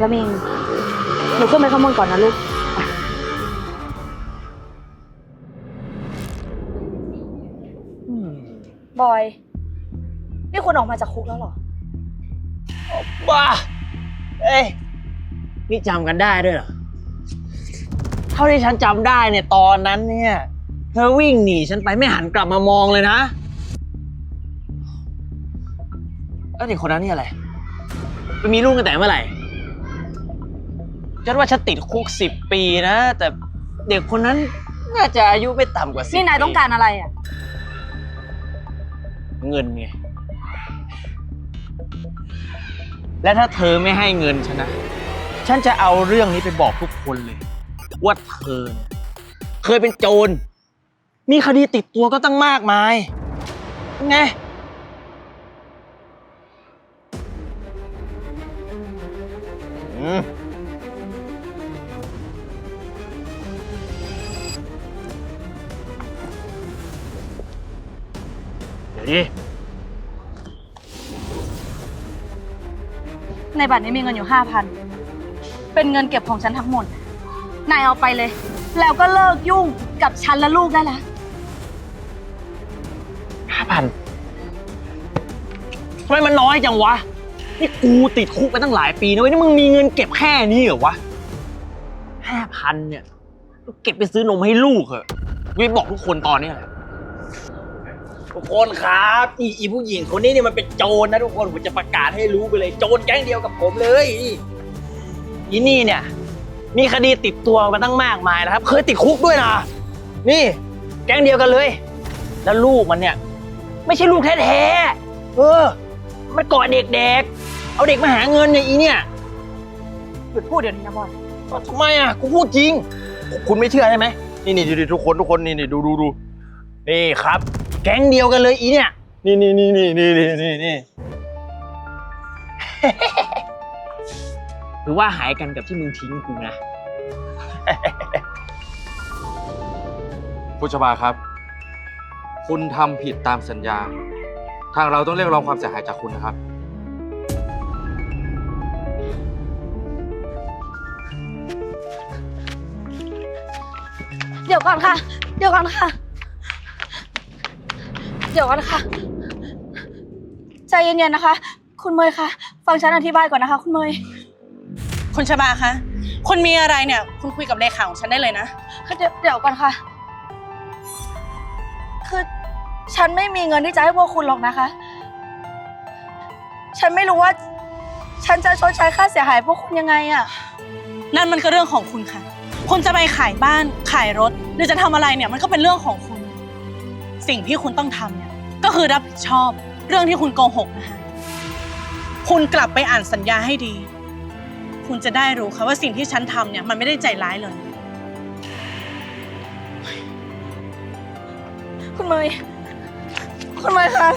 แล้วมิงหนูขึ้นไปข้างบนก่อนนะลูกบอย นี่คุณออกมาจากคุกแล้วเหรอ บ้า เอ้ยนี่จำกันได้ด้วยเหรอ เท่าที่ฉันจำได้เนี่ยตอนนั้นเนี่ย เธอวิ่งหนีฉันไปไม่หันกลับมามองเลยนะแล้วเด็กคนนั้นนี่อะไร ไปมีลูกกันแต่เมื่อไหร่ ฉันว่าฉันติดคุกสิบปีนะ แต่เด็กคนนั้นน่าจะอายุไม่ต่ำกว่าสิบนี่นายต้องการอะไรอะ เงินไง และถ้าเธอไม่ให้เงินฉันนะ ฉันจะเอาเรื่องนี้ไปบอกทุกคนเลย ว่าเธอเนี่ยเคยเป็นโจร มีคดีติดตัวก็ตั้งมากมายไง อืม เดี๋ยวดิในบัตรนี้มีเงินอยู่ห้าพันเป็นเงินเก็บของฉันทั้งหมด นายเอาไปเลย แล้วก็เลิกยุ่งกับฉันและลูกได้แล้วห้าพันทำไมมันน้อยจังวะ นี่กูติดคุกไปตั้งหลายปีนะเว้ย นี่มึงมีเงินเก็บแค่นี้เหรอวะห้าพันเนี่ย เก็บไปซื้อนมให้ลูกเหอะวิบอกทุกคนตอนนี้แหละ ทุกคนครับอีอีผู้หญิงคนนี้เนี่ยมันเป็นโจรนะทุกคนผมจะประกาศให้รู้ไปเลยโจรแก๊งเดียวกับผมเลยนี่อีนี่เนี่ยมีคดีติดตัวมาตั้งมากมายนะครับ เคยติดคุกด้วยนะนี่ แก๊งเดียวกันเลย แล้วลูกมันเนี่ย ไม่ใช่ลูกแท้ๆเออมันก่อเด็กๆเอาเด็กมาหาเงินเนี่ยอีเนี่ยหยุดพูดเดี๋ยวนี้นะบอยอ้าวทำไมอะกูพูดจริง คุณไม่เชื่อใช่ไหมนี่นี่ดูทุกคนทุกคนนี่นี่ดูดูดูนี่ครับ แก๊งเดียวกันเลยอีเนี่ย นี่นี่นี่นี่นี่นี่นี่นี่ หรือว่าหายกันกับที่มึงทิ้งกูนะ คุณชบาครับ คุณทำผิดตามสัญญา ทางเราต้องเรียกร้องความเสียหายจากคุณนะครับ เดี๋ยวก่อนค่ะ เดี๋ยวก่อนค่ะ เดี๋ยวก่อนค่ะ ใจเย็นๆนะคะ คุณเมย์คะฟังฉันอธิบายก่อนนะคะ คุณเมย์คุณชบาคะคุณมีอะไรเนี่ย คุณคุยกับเลขาของฉันได้เลยนะ เดี๋ยวเดี๋ยวก่อนค่ะ คือฉันไม่มีเงินที่จะให้พวกคุณหรอกนะคะ ฉันไม่รู้ว่า ฉันจะชดใช้ค่าเสียหายพวกคุณยังไงอะนั่นมันก็เรื่องของคุณค่ะ คุณจะไปขายบ้านขายรถ หรือจะทำอะไรเนี่ยมันก็เป็นเรื่องของคุณ สิ่งที่คุณต้องทำเนี่ยก็คือรับผิดชอบเรื่องที่คุณโกหกนะคะคุณกลับไปอ่านสัญญาให้ดี คุณจะได้รู้ค่ะว่าสิ่งที่ฉันทำเนี่ยมันไม่ได้ใจร้ายเลย คุณเมย์คุณเมย์คะ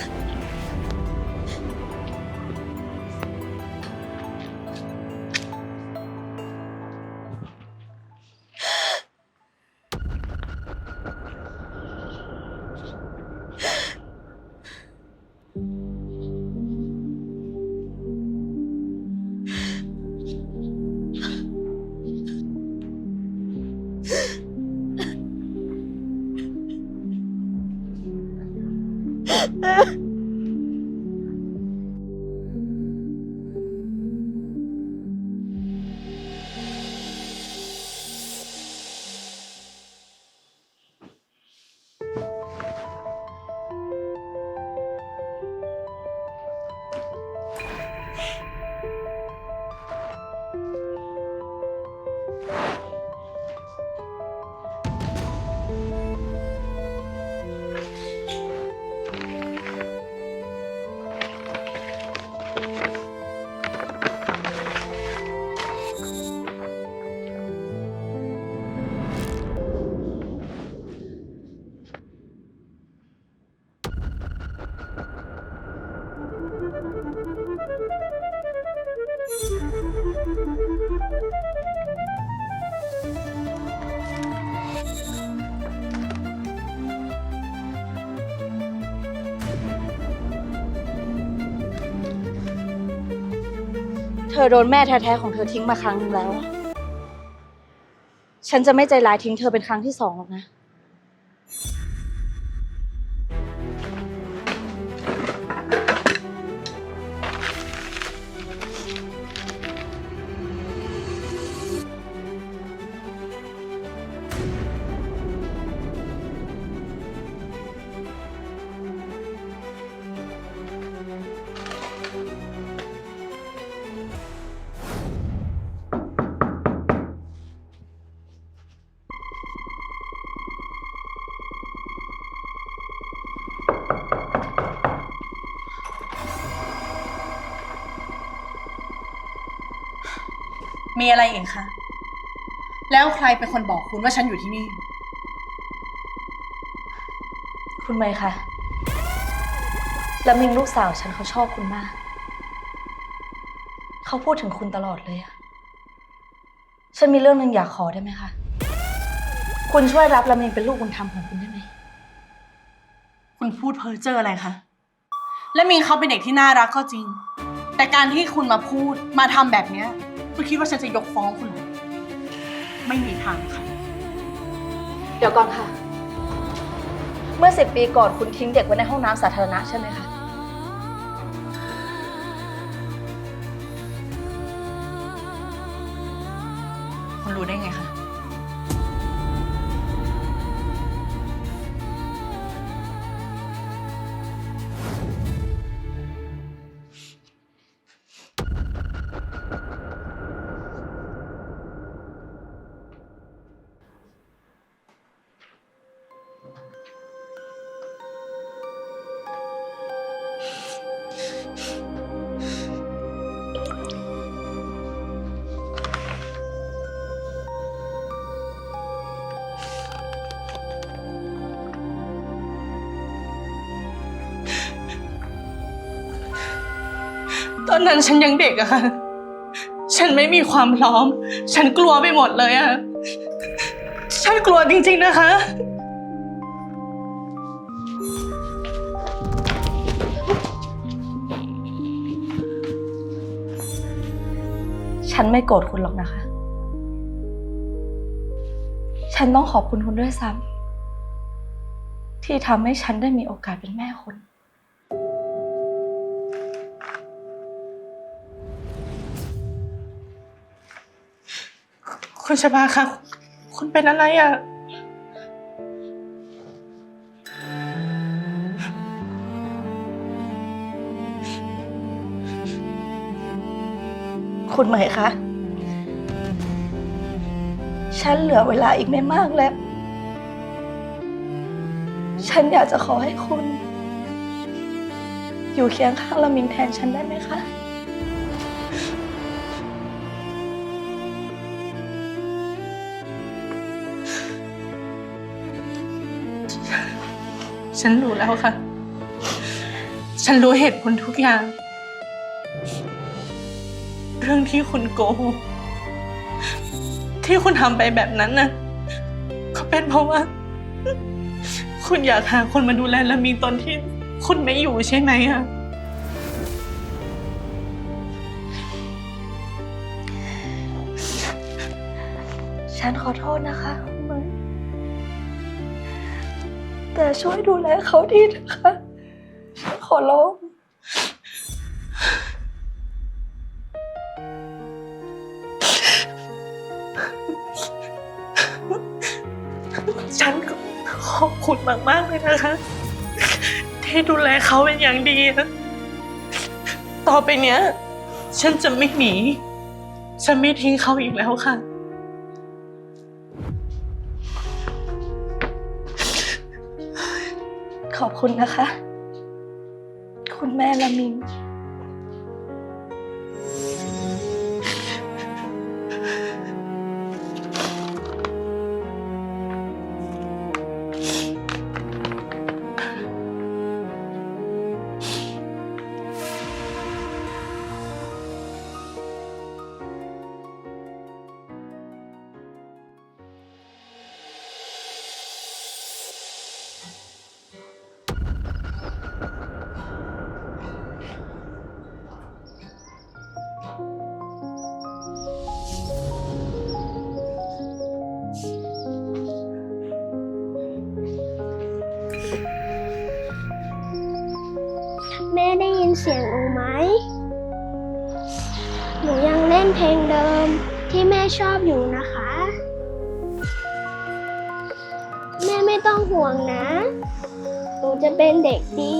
อโดนแม่แท้ๆของเธอทิ้งมาครั้งหนึ่งแล้ว ฉันจะไม่ใจร้ายทิ้งเธอเป็นครั้งที่สองหรอกนะ มีอะไรอีกคะ แล้วใครเป็นคนบอกคุณว่าฉันอยู่ที่นี่ คุณเมย์คะแล้วมิงลูกสาวฉันเขาชอบคุณมาก เขาพูดถึงคุณตลอดเลยอะฉันมีเรื่องหนึ่งอยากขอได้ไหมคะ คุณช่วยรับละมิงเป็นลูกบุญธรรมของคุณได้ไหม คุณพูดเพ้อเจ้ออะไรคะ และมีเขาเป็นเด็กที่น่ารักก็จริง แต่การที่คุณมาพูดมาทำแบบเนี้ย คุณคิดว่าฉันจะยกฟ้องคุณเหรอไม่มีทางค่ะ เดี๋ยวก่อนค่ะ เมื่อสิบปีก่อนคุณทิ้งเด็กไว้ในห้องน้ำสาธารณะใช่ไหมคะ คุณรู้ได้ไงคะ ตอนนั้นฉันยังเด็กอะค่ะ ฉันไม่มีความพร้อม ฉันกลัวไปหมดเลยอะฉันกลัวจริงๆนะคะ ฉันไม่โกรธคุณหรอกนะคะ ฉันต้องขอบคุณคุณด้วยซ้ำที่ทำให้ฉันได้มีโอกาสเป็นแม่คุณ คุณชบาคะคุณเป็นอะไรอะคุณเหมยคะ ฉันเหลือเวลาอีกไม่มากแล้ว ฉันอยากจะขอให้คุณ อยู่เคียงข้างละมิงแทนฉันได้ไหมคะ ฉันรู้แล้วค่ะ ฉันรู้เหตุผลทุกอย่าง เรื่องที่คุณโกหกที่คุณทำไปแบบนั้นน่ะก็เป็นเพราะว่า คุณอยากหาคนมาดูแลและมีตอนที่คุณไม่อยู่ใช่ไหมอะฉันขอโทษนะคะคุณเหมย แต่ช่วยดูแลเขาดีเถอะค่ะฉันขอร้องฉันขอบคุณมากๆเลยนะคะ ที่ดูแลเขาเป็นอย่างดีนะต่อไปเนี้ย ฉันจะไม่หนี ฉันไม่ทิ้งเขาอีกแล้วค่ะ อบคุณนะคะ คุณแม่ละมิง เสียงหนูไหม หนูยังเล่นเพลงเดิมที่แม่ชอบอยู่นะคะ แม่ไม่ต้องห่วงนะ หนูจะเป็นเด็กดี